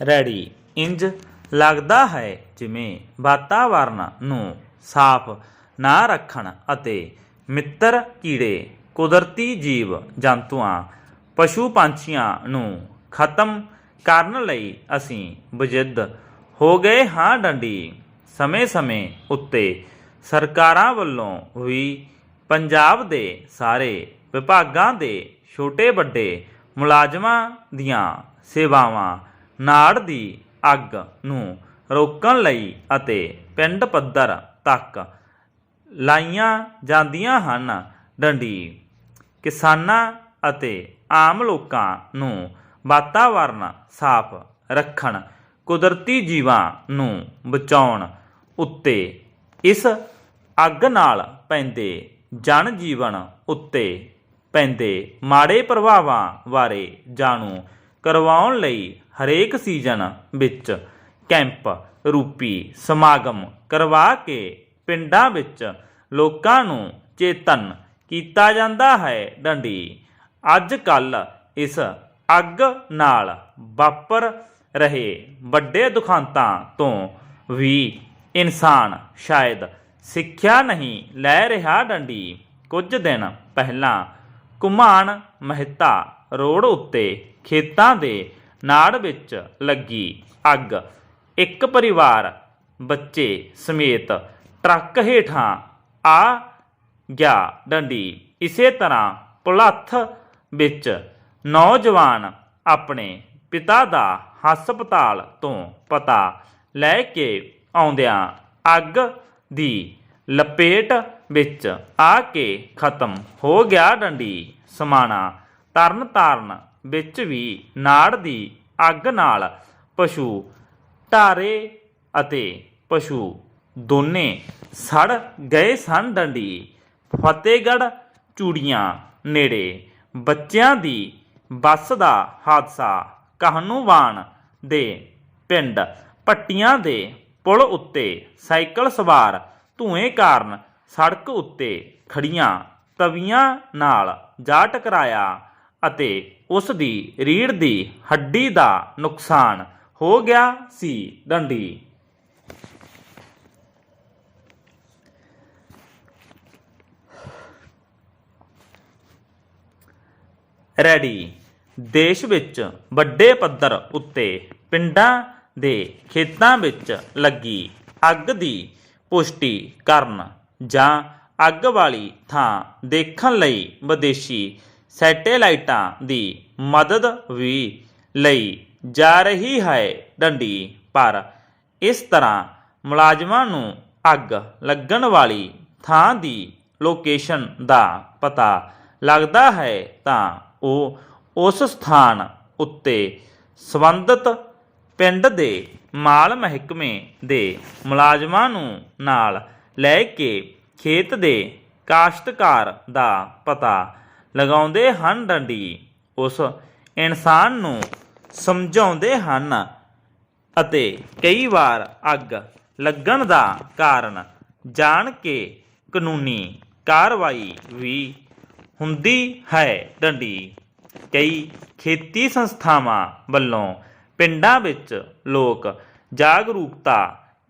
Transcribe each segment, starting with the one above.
Ready. ਇੰਜ ਲੱਗਦਾ ਹੈ ਜਿਵੇਂ ਵਾਤਾਵਰਨ ਨੂੰ ਸਾਫ਼ ਨਾ ਰੱਖਣ ਅਤੇ ਮਿੱਤਰ ਕੀੜੇ, ਕੁਦਰਤੀ ਜੀਵ, ਜੰਤੂਆਂ, ਪਸ਼ੂ ਪੰਛੀਆਂ ਨੂੰ ਖਤਮ ਕਰਨ ਲਈ ਅਸੀਂ ਬਜਿੱਦ ਹੋ ਗਏ ਹਾਂ ਡੰਡੀ। ਸਮੇਂ-ਸਮੇਂ ਉੱਤੇ ਸਰਕਾਰਾਂ ਵੱਲੋਂ ਵੀ ਪੰਜਾਬ ਦੇ ਸਾਰੇ ਵਿਭਾਗਾਂ ਦੇ ਛੋਟੇ ਵੱਡੇ ਮੁਲਾਜ਼ਮਾਂ ਦੀਆਂ ਸੇਵਾਵਾਂ ਨਾੜ ਦੀ ਅੱਗ ਨੂੰ ਰੋਕਣ ਲਈ ਅਤੇ ਪਿੰਡ ਪੱਧਰ ਤੱਕ ਲਾਈਆਂ ਜਾਂਦੀਆਂ ਹਨ। ਡੰਡੀ, ਕਿਸਾਨਾਂ ਅਤੇ ਆਮ ਲੋਕਾਂ ਨੂੰ ਵਾਤਾਵਰਨ ਸਾਫ਼ ਰੱਖਣ, ਕੁਦਰਤੀ ਜੀਵਾਂ ਨੂੰ ਬਚਾਉਣ ਉੱਤੇ ਇਸ ਅੱਗ ਨਾਲ ਪੈਂਦੇ ਜਨ ਜੀਵਨ ਉੱਤੇ ਪੈਂਦੇ ਮਾੜੇ ਪ੍ਰਭਾਵਾਂ ਬਾਰੇ ਜਾਣੂ ਕਰਵਾਉਣ ਲਈ ਹਰੇਕ ਸੀਜ਼ਨ ਵਿੱਚ ਕੈਂਪ, ਰੂਪੀ, ਸਮਾਗਮ ਕਰਵਾ ਕੇ ਪਿੰਡਾਂ ਵਿੱਚ ਲੋਕਾਂ ਨੂੰ ਚੇਤਨ ਕੀਤਾ ਜਾਂਦਾ ਹੈ ਡੰਡੀ। ਅੱਜ ਕੱਲ ਇਸ ਅੱਗ ਨਾਲ ਵਾਪਰ ਰਹੇ ਵੱਡੇ ਦੁਖਾਂਤਾਂ ਤੋਂ ਵੀ ਇਨਸਾਨ ਸ਼ਾਇਦ ਸਿੱਖਿਆ ਨਹੀਂ ਲੈ ਰਿਹਾ ਡੰਡੀ। ਕੁਝ ਦਿਨ ਪਹਿਲਾਂ ਕੁਮਾਨ ਮਹਿਤਾ ਰੋਡ ਉੱਤੇ ਖੇਤਾਂ ਦੇ ਨਾੜ ਵਿੱਚ ਲੱਗੀ ਅੱਗ। ਇੱਕ ਪਰਿਵਾਰ ਬੱਚੇ ਸਮੇਤ ਟਰੱਕ ਹੇਠਾਂ ਆ ਗਿਆ ਡੰਡੀ। ਇਸੇ ਤਰ੍ਹਾਂ ਪੁਲੱਥ ਵਿੱਚ ਨੌਜਵਾਨ ਆਪਣੇ ਪਿਤਾ ਦਾ ਹਸਪਤਾਲ ਤੋਂ ਪਤਾ ਲੈ ਕੇ ਆਉਂਦਿਆਂ ਅੱਗ ਦੀ ਲਪੇਟ ਵਿੱਚ ਆ ਕੇ ਖਤਮ ਹੋ ਗਿਆ ਡੰਡੀ। ਸਮਾਣਾ ਤਰਨ ਤਾਰਨ ਵਿੱਚ ਵੀ ਨਾੜ ਦੀ ਅੱਗ ਨਾਲ ਪਸ਼ੂ ਢਾਰੇ ਅਤੇ ਪਸ਼ੂ ਦੋਨੇ ਸੜ ਗਏ ਸਨ। ਡੰਡੀ ਫਤਿਹਗੜ੍ਹ ਚੂੜੀਆਂ ਨੇੜੇ ਬੱਚਿਆਂ ਦੀ ਬੱਸ ਦਾ ਹਾਦਸਾ ਕਹਨੂਵਾਨ ਦੇ ਪਿੰਡ ਪੱਟੀਆਂ ਦੇ ਪੁਲ ਉੱਤੇ ਸਾਈਕਲ ਸਵਾਰ ਧੂਏ ਕਾਰਨ ਸੜਕ ਉੱਤੇ ਖੜੀਆਂ ਤਵੀਆਂ ਨਾਲ ਜਾ ਟਕਰਾਇਆ ਅਤੇ ਉਸ ਦੀ ਰੀੜ ਦੀ ਹੱਡੀ ਦਾ ਨੁਕਸਾਨ ਹੋ ਗਿਆ ਸੀ ਡੰਡੀ ਰੈਡੀ। ਦੇਸ਼ ਵਿੱਚ ਵੱਡੇ ਪੱਧਰ ਉੱਤੇ ਪਿੰਡਾਂ ਦੇ ਖੇਤਾਂ ਵਿੱਚ ਲੱਗੀ ਅੱਗ ਦੀ ਪੁਸ਼ਟੀ ਕਰਨ ਜਾਂ ਅੱਗ ਵਾਲੀ ਥਾਂ ਦੇਖਣ ਲਈ ਵਿਦੇਸ਼ੀ ਸੈਟੇਲਾਈਟਾਂ ਦੀ ਮਦਦ ਵੀ ਲਈ ਜਾ ਰਹੀ ਹੈ ਡੰਡੀ। ਪਰ ਇਸ ਤਰ੍ਹਾਂ ਮੁਲਾਜ਼ਮਾਂ ਨੂੰ ਅੱਗ ਲੱਗਣ ਵਾਲੀ ਥਾਂ ਦੀ ਲੋਕੇਸ਼ਨ ਦਾ ਪਤਾ ਲੱਗਦਾ ਹੈ ਤਾਂ ਉਹ ਉਸ ਸਥਾਨ ਉੱਤੇ ਸੰਬੰਧਿਤ ਪਿੰਡ ਦੇ ਮਾਲ ਮਹਿਕਮੇ ਦੇ ਮੁਲਾਜ਼ਮਾਂ ਨੂੰ ਨਾਲ ਲੈ ਕੇ ਖੇਤ ਦੇ ਕਾਸ਼ਤਕਾਰ ਦਾ ਪਤਾ ਲਗਾਉਂਦੇ ਹਨ ਡੰਡੀ। ਉਸ ਇਨਸਾਨ ਨੂੰ ਸਮਝਾਉਂਦੇ ਹਨ ਅਤੇ ਕਈ ਵਾਰ ਅੱਗ ਲੱਗਣ ਦਾ ਕਾਰਨ ਜਾਣ ਕੇ ਕਾਨੂੰਨੀ ਕਾਰਵਾਈ ਵੀ ਹੁੰਦੀ ਹੈ ਡੰਡੀ। ਕਈ ਖੇਤੀ ਸੰਸਥਾਵਾਂ ਵੱਲੋਂ ਪਿੰਡਾਂ ਵਿੱਚ ਲੋਕ ਜਾਗਰੂਕਤਾ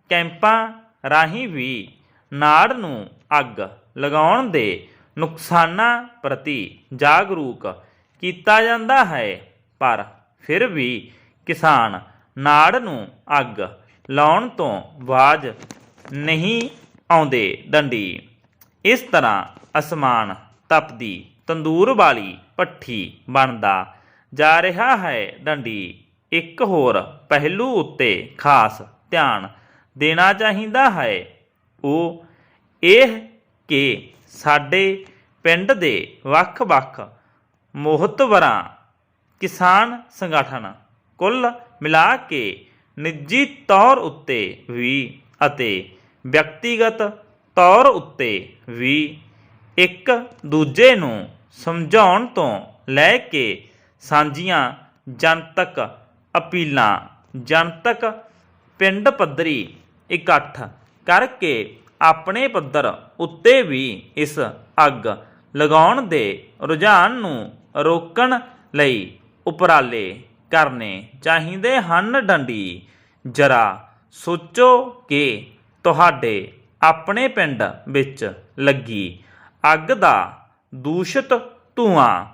ਕੈਂਪਾਂ ਰਾਹੀਂ ਵੀ ਨਾੜ ਨੂੰ ਅੱਗ ਲਗਾਉਣ ਦੇ ਨੁਕਸਾਨਾਂ ਪ੍ਰਤੀ ਜਾਗਰੂਕ ਕੀਤਾ ਜਾਂਦਾ ਹੈ। ਪਰ ਫਿਰ ਵੀ ਕਿਸਾਨ ਨਾੜ ਨੂੰ ਅੱਗ ਲਾਉਣ ਤੋਂ ਬਾਜ ਨਹੀਂ ਆਉਂਦੇ ਡੰਡੀ। ਇਸ ਤਰ੍ਹਾਂ ਅਸਮਾਨ ਤਪਦੀ ਤੰਦੂਰ ਵਾਲੀ ਭੱਠੀ ਬਣਦਾ ਜਾ ਰਿਹਾ ਹੈ ਡੰਡੀ। ਇੱਕ ਹੋਰ ਪਹਿਲੂ ਉੱਤੇ ਖਾਸ ਧਿਆਨ ਦੇਣਾ ਚਾਹੀਦਾ ਹੈ। ਉਹ ਇਹ ਕਿ ਸਾਡੇ ਪਿੰਡ ਦੇ ਵੱਖ-ਵੱਖ ਮੋਹਤਵਰਾਂ, ਕਿਸਾਨ ਸੰਗਠਨ ਕੁੱਲ ਮਿਲਾ ਕੇ ਨਿੱਜੀ ਤੌਰ ਉੱਤੇ ਵੀ ਅਤੇ ਵਿਅਕਤੀਗਤ ਤੌਰ ਉੱਤੇ ਵੀ ਇੱਕ ਦੂਜੇ ਨੂੰ ਸਮਝਾਉਣ ਤੋਂ ਲੈ ਕੇ ਸਾਂਝੀਆਂ ਜਨਤਕ ਅਪੀਲਾਂ, ਜਨਤਕ ਪਿੰਡ ਪੱਧਰੀ ਇਕੱਠ ਕਰਕੇ ਆਪਣੇ ਪੱਧਰ ਉੱਤੇ ਵੀ ਇਸ ਅੱਗ ਲਗਾਉਣ ਦੇ ਰੁਝਾਨ ਨੂੰ ਰੋਕਣ ਲਈ ਉਪਰਾਲੇ ਕਰਨੇ ਚਾਹੀਦੇ ਹਨ। ਡੰਡੀ, ਜਰਾ ਸੋਚੋ ਕਿ ਤੁਹਾਡੇ ਆਪਣੇ ਪਿੰਡ ਵਿੱਚ ਲੱਗੀ ਅੱਗ ਦਾ ਦੂਸ਼ਿਤ ਧੂਆਂ